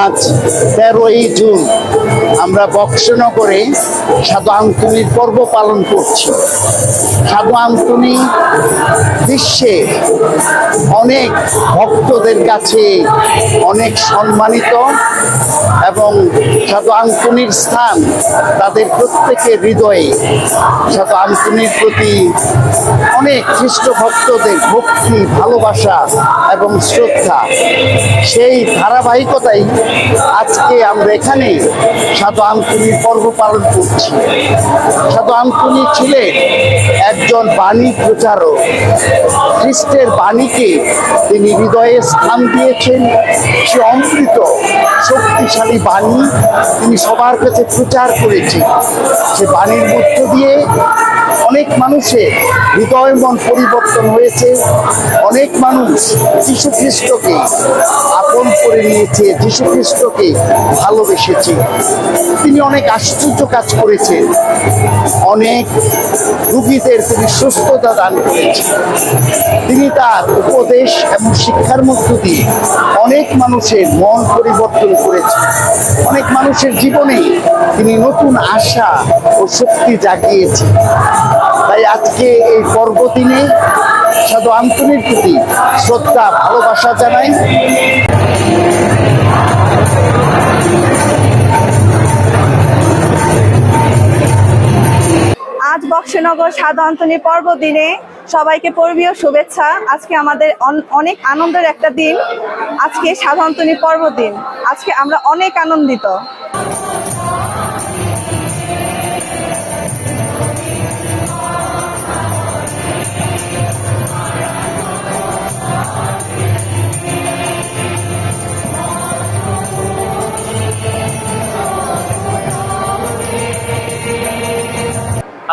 আজ তেরোই জুন আমরা বক্সনগরে সাধু আন্তনির পর্ব পালন করছি। সাধু আন্তনি বিশ্বে অনেক ভক্তদের কাছে অনেক সম্মানিত এবং সাধু আন্তনির স্থান তাদের প্রত্যেকের হৃদয়ে সাধু আন্তনির প্রতি অনেক খ্রিস্ট ভক্তদের ভক্তি, ভালোবাসা এবং শ্রদ্ধা। সেই ধারাবাহিকতাই আজকে আমরা এখানে সাধু আন্তনির পর্ব পালন করছি। সাধু আন্তনি ছিলেন একজন বাণী প্রচারক, খ্রিস্টের বাণীকে তিনি হৃদয়ে স্থান দিয়েছেন। সে অমৃত, শক্তিশালী বাণী তিনি সবার কাছে প্রচার করেছেন। সে বাণীর মধ্য দিয়ে অনেক মানুষের হৃদয় মন পরিবর্তন হয়েছে। অনেক মানুষ যীশু খ্রিস্টকে আপন করে নিয়েছে যীশু খ্রিস্টকে ভালোবেসেছে। তিনি অনেক আশ্চর্য কাজ করেছেন। অনেক রুগীদের তিনি সুস্থতা দান করেছেন। তিনি তার উপদেশ এবং শিক্ষার মধ্য দিয়ে অনেক মানুষের মন পরিবর্তন করেছেন। অনেক মানুষের জীবনে তিনি নতুন আশা ও শক্তি জাগিয়েছেন। তাই আজকে এই পর্বদিনে সাধু আন্তনির প্রতি, শ্রদ্ধা, ভালোবাসা জানাই। আজ বক্সনগর সাধু আন্তনি পর্বদিনে সবাইকে পর্বীয় শুভেচ্ছা। আজকে আমাদের অন- অনেক আনন্দের একটা দিন। আজকে সাধু আন্তনি পর্বদিন। আজকে আমরা অনেক আনন্দিত।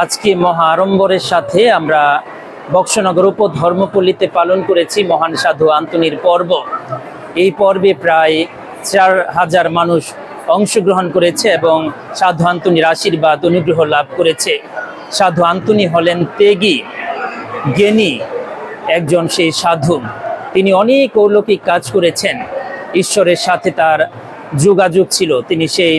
আজকে মহা আড়ম্বরের সাথে আমরা বক্সনগর উপ ধর্মপল্লীতে পালন করেছি মহান সাধু আন্তনির পর্ব। এই পর্বে প্রায় চার হাজার মানুষ অংশগ্রহণ করেছে এবং সাধু আন্তনির আশীর্বাদ, অনুগ্রহ লাভ করেছে। সাধু আন্তনি হলেন তেগি জ্ঞানী একজন সেই সাধু। তিনি অনেক অলৌকিক কাজ করেছেন। ঈশ্বরের সাথে তার যোগাযোগ ছিল। তিনি সেই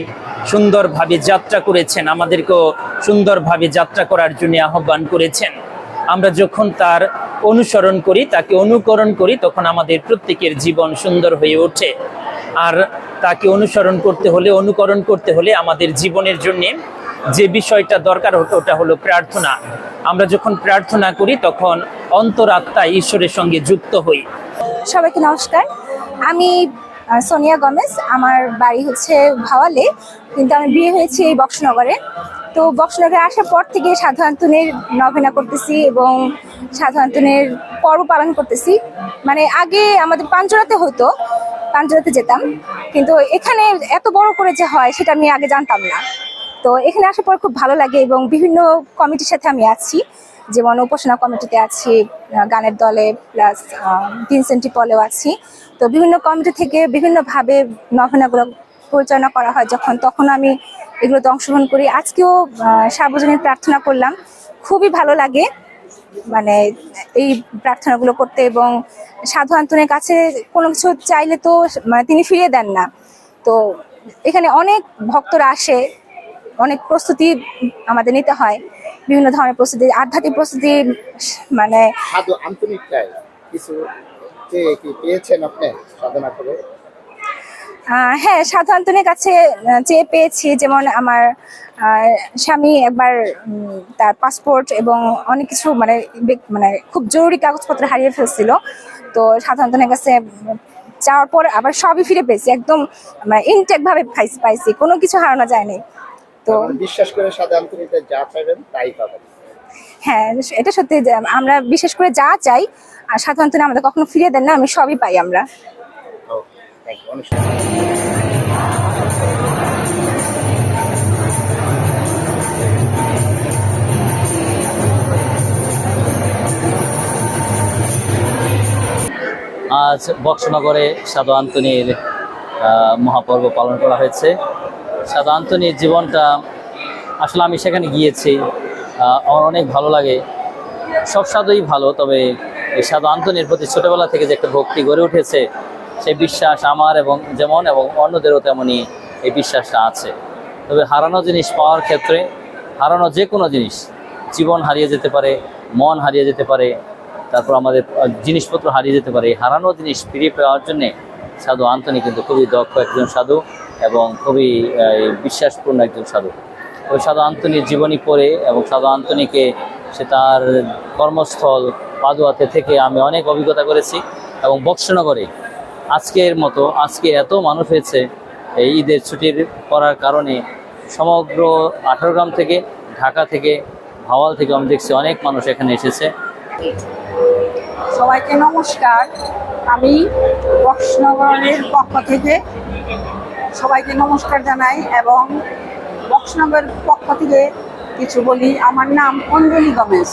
সুন্দরভাবে যাত্রা করেছেন, আমাদেরকেও সুন্দরভাবে যাত্রা করার জন্য আহ্বান করেছেন। আমরা যখন তার অনুসরণ করি, তাকে অনুকরণ করি, তখন আমাদের প্রত্যেকের জীবন সুন্দর হয়ে ওঠে। আর তাকে অনুসরণ করতে হলে, অনুকরণ করতে হলে আমাদের জীবনের জন্য যে বিষয়টা দরকার হতো, ওটা হলো প্রার্থনা। আমরা যখন প্রার্থনা করি, তখন অন্তরাত্মা ঈশ্বরের সঙ্গে যুক্ত হই। সবাইকে নমস্কার। আমি সোনিয়া গমেজ, আমার বাড়ি হচ্ছে ভাওয়ালে, কিন্তু আমি বিয়ে হয়েছি এই বক্সনগরে। তো বক্সনগরে আসার পর থেকে সাধারণতনের নভেনা করতেছি এবং সাধারণতনের পর্ব পালন করতেছি। মানে আগে আমাদের পাঞ্জরাতে হতো পাঞ্জরাতে যেতাম, কিন্তু এখানে এত বড় করে যে হয় সেটা আমি আগে জানতাম না। তো এখানে আসার পর খুব ভালো লাগে এবং বিভিন্ন কমিটির সাথে আমি আছি। যেমন উপাসনা কমিটিতে আছি গানের দলে প্লাস ভিনসেন্টি পলেও আছি। তো বিভিন্ন কমিটি থেকে বিভিন্নভাবে নভেনাগুলো পরিচালনা করা হয়। যখন তখন আমি এগুলোতে অংশগ্রহণ করি। আজকেও সার্বজনীন প্রার্থনা করলাম। খুবই ভালো লাগে। মানে এই প্রার্থনাগুলো করতে এবং সাধু আন্তনের কাছে কোনো কিছু চাইলে তো মানে তিনি ফিরিয়ে দেন না। তো এখানে অনেক ভক্তরা আসে। অনেক প্রস্তুতি আমাদের নিতে হয়। বিভিন্ন ধরনের প্রস্তুতি আধ্যাত্মিক প্রস্তুতি মানে কিছু পেয়েছেন আপনি সাধনা করে? হ্যাঁ সাধু আন্তনের কাছে চেয়ে পেয়েছি। যেমন আমার স্বামী একবার তার পাসপোর্ট এবং অনেক কিছু মানে মানে খুব জরুরি কাগজপত্র হারিয়ে ফেলছিল। তো সাধু আন্তনের কাছে যাওয়ার পর আবার সবই ফিরে পেয়েছি। একদম মানে ইনটেক ভাবে পাইছি পাইছি। কোনো কিছু হারানো যায়নি। তো বিশ্বাস করে সাধু আন্তনিকটা যা চাইবেন তাই পাবেন। হ্যাঁ এটা সত্যি আমরা বিশেষ করে যা চাই আর সাধারণত আমাদের কখনো ফিরিয়ে দেন না আমি সবই পাই আমরা। ওকে থ্যাংক ইউ অনুষ্ঠান আজ বক্সনগরে সাধু আন্তনির আহ, মহাপর্ব পালন করা হয়েছে। সাধু আন্তনির জীবনটা আসলে আমি সেখানে গিয়েছি। আমার অনেক ভালো লাগে। সব সাধুই ভালো, তবে এই সাধু আন্তনির প্রতি ছোটবেলা থেকে যে একটা ভক্তি গড়ে উঠেছে, সেই বিশ্বাস আমার এবং যেমন এবং অন্যদেরও তেমনই এই বিশ্বাসটা আছে। তবে হারানো জিনিস পাওয়ার ক্ষেত্রে, হারানো যে কোনো জিনিস, জীবন হারিয়ে যেতে পারে, মন হারিয়ে যেতে পারে, তারপর আমাদের জিনিসপত্র হারিয়ে যেতে পারে। হারানো জিনিস ফিরে পাওয়ার জন্যে সাধু আন্তনি কিন্তু খুবই দক্ষ একজন সাধু। এবং খুবই বিশ্বাসপূর্ণ একজন সাধু। ওই সাধু আন্তনির জীবনী পড়ে এবং সাধু আন্তনিকে সে তার কর্মস্থল পাদুয়াতে থেকে আমি অনেক অভিজ্ঞতা করেছি এবং বক্সনগরে আজকের মতো, আজকে এত মানুষ হয়েছে এই ঈদের ছুটির করার কারণে সমগ্র আঠারো গ্রাম থেকে, ঢাকা থেকে, ভাওয়াল থেকে আমি দেখছি অনেক মানুষ এখানে এসেছে। সবাইকে নমস্কার। আমি বক্সনগরের পক্ষ থেকে সবাইকে নমস্কার জানাই এবং বক্সনগরের পক্ষ থেকে কিছু বলি। আমার নাম অঞ্জলি গমেশ।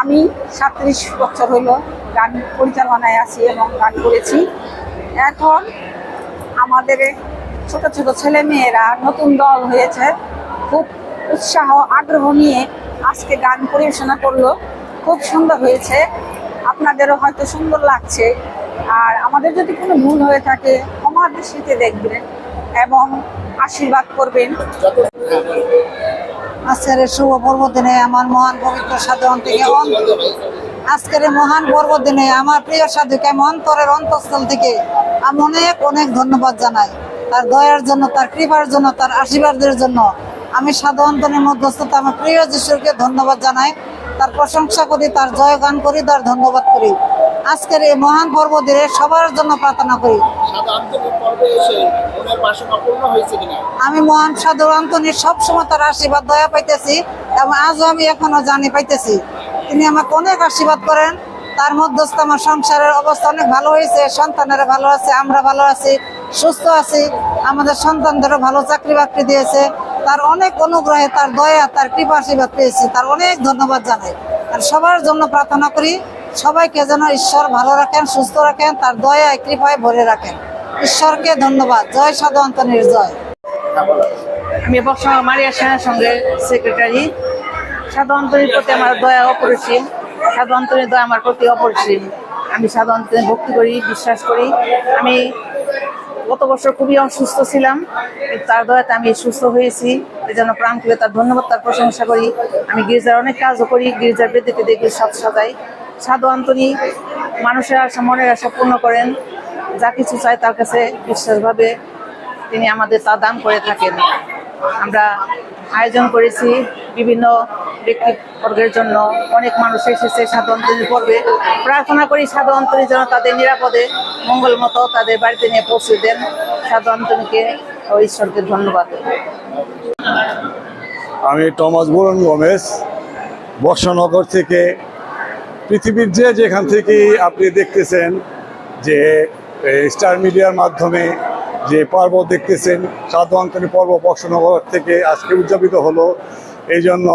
আমি সাতত্রিশ বছর হলো গান পরিচালনায় আছি এবং গান করেছি। এখন আমাদের ছোট ছোট ছেলে মেয়েরা নতুন দল হয়েছে। খুব উৎসাহ, আগ্রহ নিয়ে আজকে গান পরিবেশনা করল। খুব সুন্দর হয়েছে। আপনাদেরও হয়তো সুন্দর লাগছে। আর আমাদের যদি কোনো ভুল হয়ে থাকে, ক্ষমা দৃষ্টিতে দেখবেন এবং আশীর্বাদ করবেন। আজকের শুভ পর্বদিনে আমার মহান পবিত্র সাধু থেকে আজকের মহান পর্বদিনে আমার প্রিয় সাধুকে অন্তরের অন্তঃস্থল থেকে আমি অনেক অনেক ধন্যবাদ জানাই। তার দয়ার জন্য, তার কৃপার জন্য, তার আশীর্বাদের জন্য আমি সাধু অন্তনের মধ্যস্থতা আমার প্রিয় যিশুকে ধন্যবাদ জানাই। তার প্রশংসা করি, তার জয়গান করি, তার ধন্যবাদ করি। আজকের এই মহান পর্ব পর্বদিনে সবার জন্য প্রার্থনা করি। আমি মহান সাধু অন্তনির সবসময় তার আশীর্বাদ দয়া পাইতেছি এবং আজও আমি এখনও জানি পাইতেছি। তিনি আমাকে অনেক আশীর্বাদ করেন। তার মধ্যস্থ আমার সংসারের অবস্থা অনেক ভালো হয়েছে সন্তানেরা ভালো আছে আমরা ভালো আছি সুস্থ আছি আমাদের সন্তানদেরও ভালো চাকরি বাকরি দিয়েছে। তার অনেক অনুগ্রহে তার দয়া তার কৃপা আশীর্বাদ পেয়েছি। তার অনেক ধন্যবাদ জানাই। আর সবার জন্য প্রার্থনা করি সবাইকে যেন ঈশ্বর ভালো রাখেন, সুস্থ রাখেন, তার দয়া কৃপায় ভরে রাখেন। ঈশ্বরকে ধন্যবাদ। জয় সাধু অন্তনির জয়। আমি মারিয়া সেনার সঙ্গে সেক্রেটারি সাধু অন্তরীর প্রতি আমার দয়া অপরিসীম। সাধু অন্তরীর দয়া আমার প্রতি অপরিসীম। আমি সাধু অন্তরে ভক্তি করি, বিশ্বাস করি। আমি গত বছর খুবই অসুস্থ ছিলাম তার দয়াতে আমি সুস্থ হয়েছি। এই জন্য প্রাণ খুলে তার ধন্যবাদ, তার প্রশংসা করি। আমি গির্জার অনেক কাজও করি, গির্জার বেদিতে দেখি সব সাজাই। সাধু আন্তনি মানুষের আশা মনের আশা পূর্ণ করেন। যা কিছু চায় তার কাছে বিশ্বাসভাবে তিনি আমাদের তা দান করে থাকেন। আমরা আয়োজন করেছি বিভিন্ন ব্যক্তিবর্গের জন্য। অনেক মানুষ এসেছে সাধু অন্তরীর পর্বে। প্রার্থনা করি সাধু অন্তরীর জন্য তাদের নিরাপদে মঙ্গল মতো তাদের বাড়িতে নিয়ে পৌঁছে দেন। সাধু অন্তরীকে ও ঈশ্বরকে ধন্যবাদ। আমি টমাস বরুণ গমেশ বর্ষনগর থেকে পৃথিবীর যে যেখান থেকে আপনি দেখতেছেন যে স্টার মিডিয়ার মাধ্যমে যে পর্ব দেখতেছেন, সাধু আন্তনী পর্ব বর্ষনগর থেকে আজকে উদযাপিত হলো এই জন্য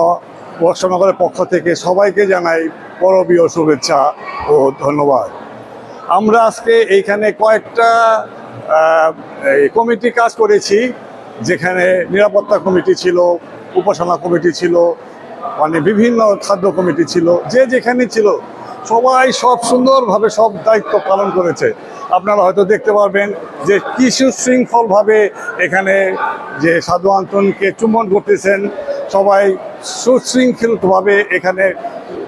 বর্ষনগরের পক্ষ থেকে সবাইকে জানাই পরবীয় শুভেচ্ছা ও ধন্যবাদ। আমরা আজকে এইখানে কয়েকটা কমিটি কাজ করেছি, যেখানে নিরাপত্তা কমিটি ছিল, উপাসনা কমিটি ছিল মানে বিভিন্ন খাদ্য কমিটি ছিল, যে যেখানে ছিল, সবাই সব সুন্দরভাবে সব দায়িত্ব পালন করেছে। আপনারা হয়তো দেখতে পারবেন যে কি সুশৃঙ্খলভাবে এখানে যে সাধু আন্তনকে চুম্বন করতেছেন, সবাই সুশৃঙ্খলভাবে এখানে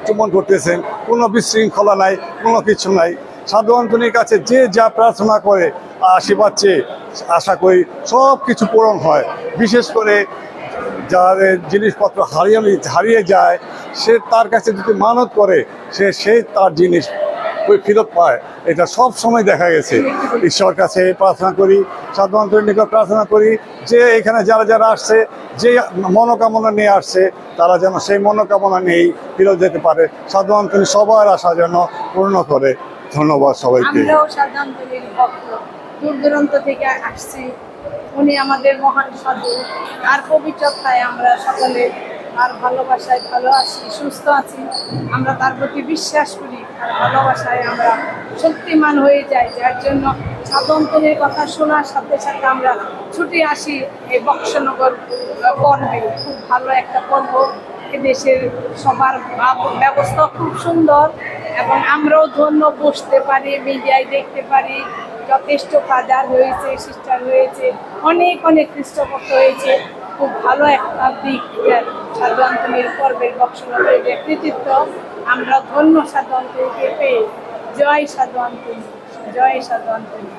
চুম্বন করতেছেন। কোনো বিশৃঙ্খলা নাই, কোনো কিছু নাই। সাধু আন্তনির কাছে যে যা প্রার্থনা করে, আশীর্বাদ চেয়ে আশা করি সব কিছু পূরণ হয়। বিশেষ করে যাদের জিনিসপত্র হারিয়ে হারিয়ে যায়, সে তার কাছে যদি মানত করে, সে সে তার জিনিস ফেরত পায়। এটা সব সময় দেখা গেছে। ঈশ্বর কাছে প্রার্থনা করি সাধু নিকট প্রার্থনা করি, যে এখানে যারা যারা আসছে, যে মনোকামনা নিয়ে আসছে, তারা যেন সেই মনোকামনা নিয়েই ফেরত যেতে পারে। সাধু অন্তরী সবার আশা যেন পূর্ণ করে। ধন্যবাদ সবাইকে। দূর দূরান্ত থেকে উনি আমাদের মহান সাধু। আর পবিত্রতায় আমরা সকলে আর ভালোবাসায় ভালো আছি, সুস্থ আছি। আমরা তার প্রতি বিশ্বাস করি আর ভালোবাসায় আমরা শক্তিমান হয়ে যাই, যার জন্য সাধন্তনের কথা শোনার সাথে সাথে আমরা ছুটে আসি এই বক্সনগর পর্বে। খুব ভালো একটা পর্ব। দেশের সবার ব্যবস্থা খুব সুন্দর এবং আমরাও ধন্য, বসতে পারি, মিডিয়ায় দেখতে পারি। যথেষ্ট ফাদার হয়েছে সিস্টার হয়েছে, অনেক অনেক খ্রিস্টভক্ত হয়েছে। খুব ভালো একটা দিক। এটার সাধু পর্বের বক্সনগরের যে কৃতিত্ব আমরা ধন্য সাধু পেয়ে। জয় সাধু জয় সাধু আন্তনি